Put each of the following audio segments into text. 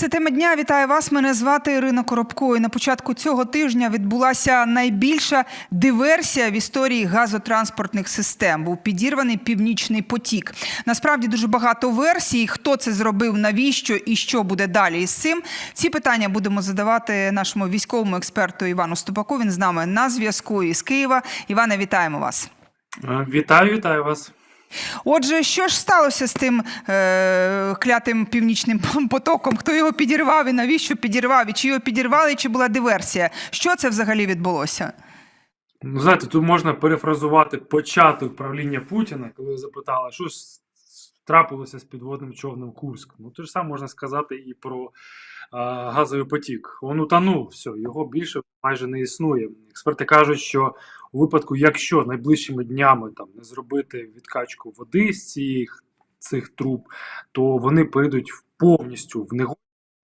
Це тема дня. Вітаю вас. Мене звати Ірина Коробко. І на початку цього тижня відбулася найбільша диверсія в історії газотранспортних систем. Був підірваний північний потік. Насправді дуже багато версій. Хто це зробив, навіщо і що буде далі із цим? Ці питання будемо задавати нашому військовому експерту Івану Ступаку. Він з нами на зв'язку із Києва. Іване, вітаємо вас. Е, Вітаю, вітаю вас. Отже, що ж сталося з тим е, клятим північним потоком? Хто його підірвав і навіщо підірвав? І чи його підірвали, чи була диверсія? Що це взагалі відбулося? Ну, знаєте, тут можна перефразувати початок правління Путіна, коли запитали, що ж трапилося з підводним човном Курськ. Ну, те ж саме можна сказати і про а, газовий потік. Він утонув, все, його більше майже не існує. Експерти кажуть, що у випадку, якщо найближчими днями там не зробити відкачку води з цих, цих труб, то вони прийдуть повністю в него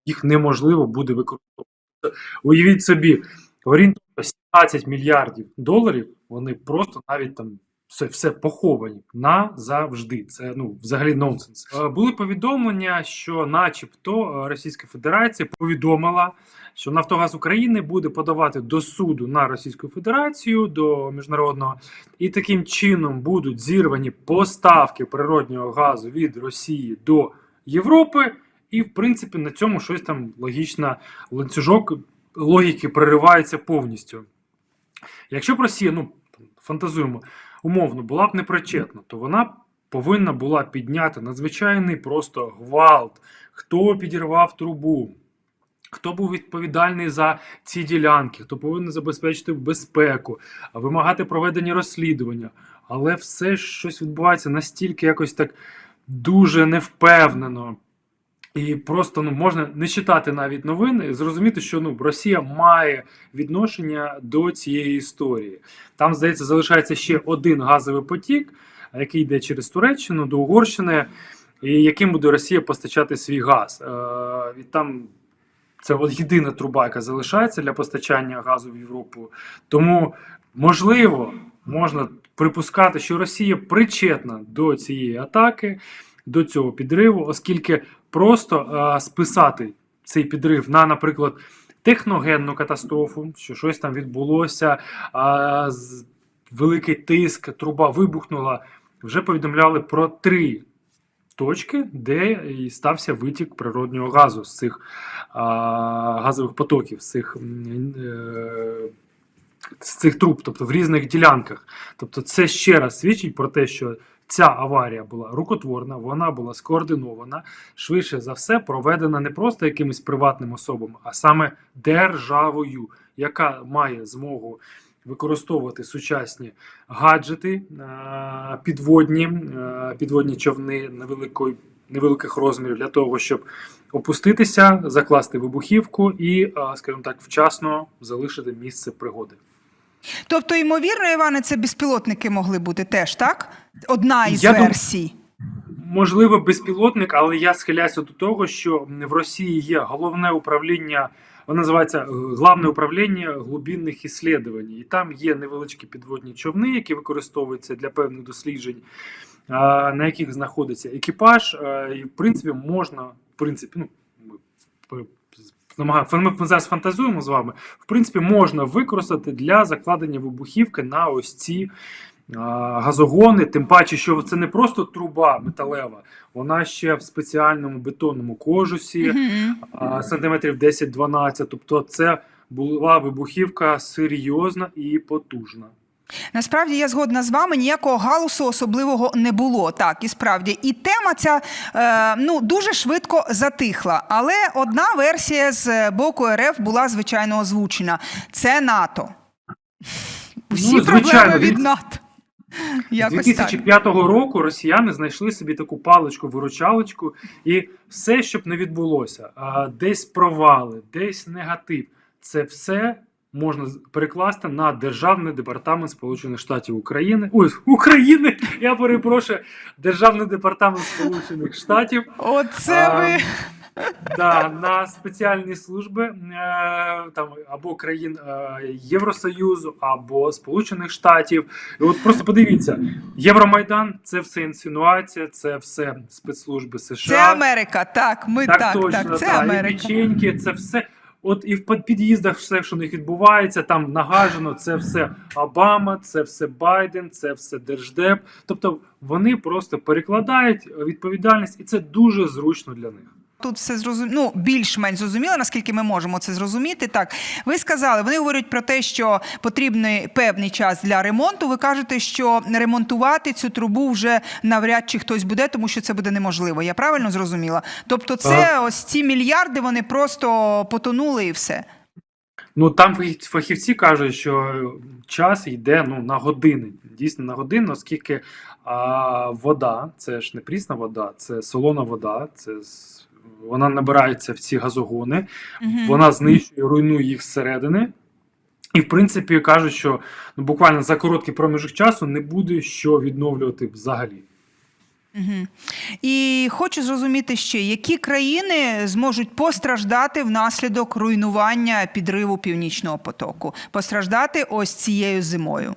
їх неможливо буде використовувати. Уявіть собі, орієнтовно 17 мільярдів доларів, вони просто навіть там все, все поховані назавжди. Це ну взагалі нонсенс. Е, Були повідомлення, що, начебто, е, Російська Федерація повідомила, що Нафтогаз України буде подавати до суду на Російську Федерацію до міжнародного, і таким чином будуть зірвані поставки природнього газу від Росії до Європи. І, в принципі, на цьому щось там логічно, ланцюжок логіки проривається повністю. Якщо б Росія, ну фантазуємо, умовно була б непричетна, то вона повинна була підняти надзвичайний просто гвалт, хто підірвав трубу, хто був відповідальний за ці ділянки, хто повинен забезпечити безпеку, вимагати проведення розслідування. Але все щось відбувається настільки якось так дуже невпевнено. І просто ну можна не читати навіть новини, зрозуміти, що ну Росія має відношення до цієї історії. Там, здається, залишається ще один газовий потік, який йде через Туреччину до Угорщини, і яким буде Росія постачати свій газ. Е, і там це от єдина труба, яка залишається для постачання газу в Європу. Тому можливо, можна припускати, що Росія причетна до цієї атаки, до цього підриву, оскільки просто е, списати цей підрив на, наприклад, техногенну катастрофу, що щось там відбулося, а, великий тиск, труба вибухнула. Вже повідомляли про три точки, де і стався витік природнього газу з цих а, газових потоків, з цих, е, з цих труб, тобто в різних ділянках. Тобто, це ще раз свідчить про те, що ця аварія була рукотворна, вона була скоординована, швидше за все проведена не просто якимись приватним особам, а саме державою, яка має змогу використовувати сучасні гаджети, е, підводні, е, підводні човни невеликої. Невеликих розмірів для того, щоб опуститися, закласти вибухівку і, е, скажімо так, вчасно залишити місце пригоди. Тобто, ймовірно, Іване, це безпілотники могли бути теж, так? Одна із Я дум- версій. Можливо, безпілотник, але я схиляюся до того, що в Росії є головне управління, воно називається е, Главне управління глибинних іслідувань. І там є невеличкі підводні човни, які використовуються для певних досліджень, на яких знаходиться екіпаж. І, в принципі, можна, в принципі, ну, ми зараз фантазуємо з вами. В принципі, можна використати для закладення вибухівки на ось ці газогони, тим паче, що це не просто труба металева, вона ще в спеціальному бетонному кожусі, а, сантиметрів 10-12. Тобто, це була вибухівка серйозна і потужна. Насправді я згодна з вами, ніякого галусу особливого не було. Так, і справді. І тема ця е, ну, дуже швидко затихла. Але одна версія з боку РФ була звичайно озвучена: це НАТО. Всі Ну, проблеми звичайно, від від- НАТО. Якось так. року росіяни знайшли собі таку паличку-виручалочку, і все, щоб не відбулося, а, десь провали, десь негатив, це все можна перекласти на Державний департамент Сполучених Штатів України. Ой, України! Я перепрошую, Державний департамент Сполучених Штатів. Оце ви. Да, на спеціальні служби е, там або країн е, Євросоюзу, або Сполучених Штатів. І от просто подивіться: Євромайдан це все інсинуація, це все спецслужби США. Це Америка, так, ми так, так, точно, це та, Америка. І печеньки, це все. От і в під'їздах все, що у них відбувається, там нагажено, це все Обама, це все Байден, це все Держдеп. Тобто вони просто перекладають відповідальність, і це дуже зручно для них. Тут все зрозуміло, ну, більш-менш зрозуміло, наскільки ми можемо це зрозуміти. Так, ви сказали, вони говорять про те, що потрібний певний час для ремонту. Ви кажете, що ремонтувати цю трубу вже навряд чи хтось буде, тому що це буде неможливо. Я правильно зрозуміла? Тобто, це ось ці мільярди вони просто потонули і все. Ну там фахівці кажуть, що час йде ну, на години, дійсно на години, оскільки а, вода, це ж не прісна вода, це солона вода, це вона набирається в ці газогони. Мгм. вона знищує, руйнує їх зсередини. І, в принципі, кажуть, що ну, буквально за короткий проміжок часу не буде що відновлювати взагалі. Мгм. І хочу зрозуміти ще, які країни зможуть постраждати внаслідок руйнування підриву північного потоку, постраждати ось цією зимою.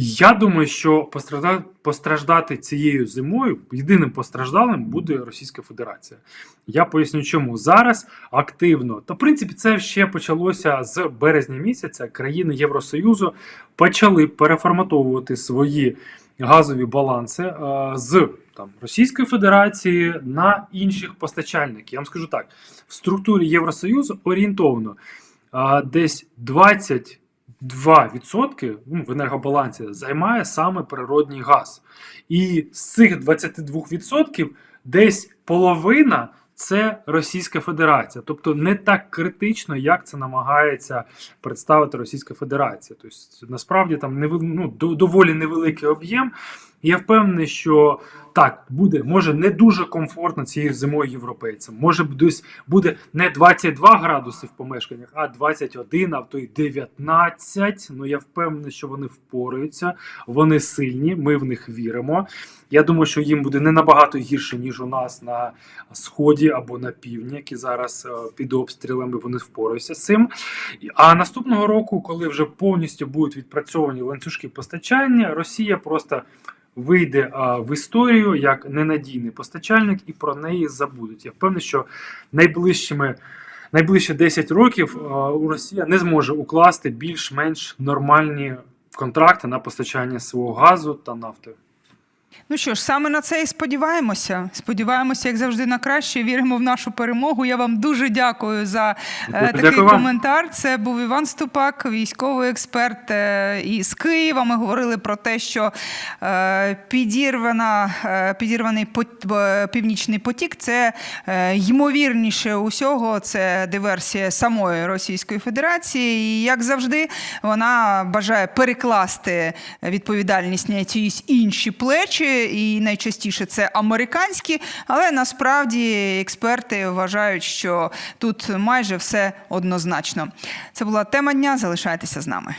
Я думаю, що постраждати, постраждати цією зимою єдиним постраждалим буде Російська Федерація. Я поясню, чому зараз активно, та в принципі це ще почалося з березня місяця. Країни Євросоюзу почали переформатовувати свої газові баланси е, з там Російської Федерації на інших постачальників. Я вам скажу так: в структурі Євросоюзу орієнтовно е, десь 20 2% ну, в енергобалансі займає саме природній газ. І з цих 22% десь половина це Російська Федерація. Тобто не так критично, як це намагається представити Російська Федерація. Тобто, насправді там ну, доволі невеликий об'єм. Я впевнений, що так буде, може не дуже комфортно цією зимою європейцям. Може десь буде не 22 градуси в помешканнях, а 21, а то й 19. Ну я впевнений, що вони впораються, вони сильні, ми в них віримо. Я думаю, що їм буде не набагато гірше, ніж у нас на сході або на півдні, які зараз е, під обстрілами вони впораються з цим. А наступного року, коли вже повністю будуть відпрацьовані ланцюжки постачання, Росія просто вийде в історію як ненадійний постачальник, і про неї забудуть. Я впевнений, що найближчими. Найближчі 10 років у Росія не зможе укласти більш-менш нормальні контракти на постачання свого газу та нафти. Ну що ж, саме на це і сподіваємося. Сподіваємося, як завжди, на краще. Віримо в нашу перемогу. Я вам дуже дякую за е, Дякую такий вам. коментар. Це був Іван Ступак, військовий експерт е, із Києва. Ми говорили про те, що е, підірвана, підірваний північний потік це ймовірніше усього. Це диверсія самої Російської Федерації. І як завжди, вона бажає перекласти відповідальність на чиїсь інші плечі, і найчастіше це американські, але насправді експерти вважають, що тут майже все однозначно. Це була тема дня. Залишайтеся з нами.